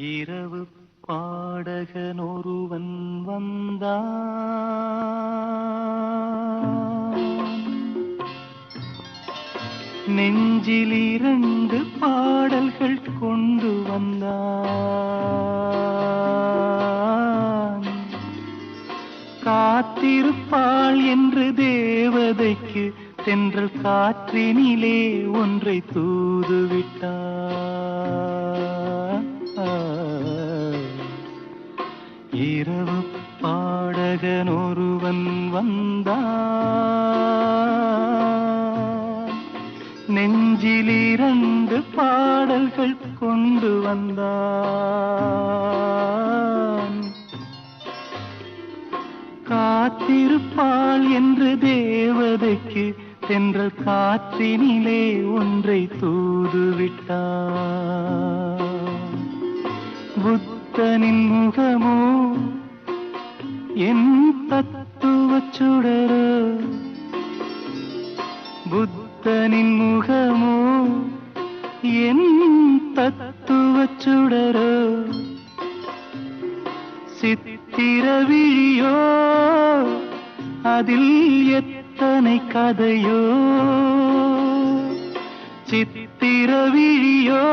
இரவு பாடகன் ஒருவன் வந்தான். நெஞ்சில் இரண்டு பாடல்கள் கொண்டு வந்தான். காத்திருப்பாள் என்று தேவதைக்கு தென்றல் காற்றினிலே ஒன்றை தூதுவிட்டான். இரவு பாடகன் ஒருவன் வந்தான். நெஞ்சில் இரண்டு பாடல்கள் கொண்டு வந்தான். காத்திருப்பாள் என்று தேவதைக்கு தென்றல் காற்றினிலே ஒன்றை தூதுவிட்டார் புத்தனின் முகமோ? என் தத்துவச் சுடரோ? புத்தனின் முகமோ? என் தத்துவச் சுடரோ? சித்திர அதில் எத்தனை கதையோ? சித்திரவிழியோ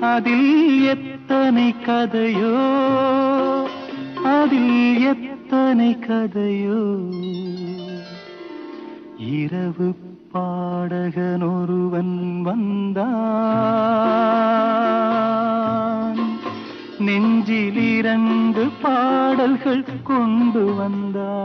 அதில் எத்தனை கதையோ அதில் எத்தனை கதையோ. இரவு பாடகன் ஒருவன் வந்தான். நெஞ்சில் இரண்டு பாடல்கள் கொண்டு வந்தான்.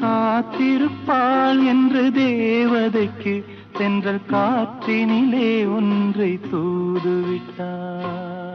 காத்திருப்பாள் என்று தேவதைக்கு சென்ற காற்றினிலே ஒன்றை தூதுவிட்டார்.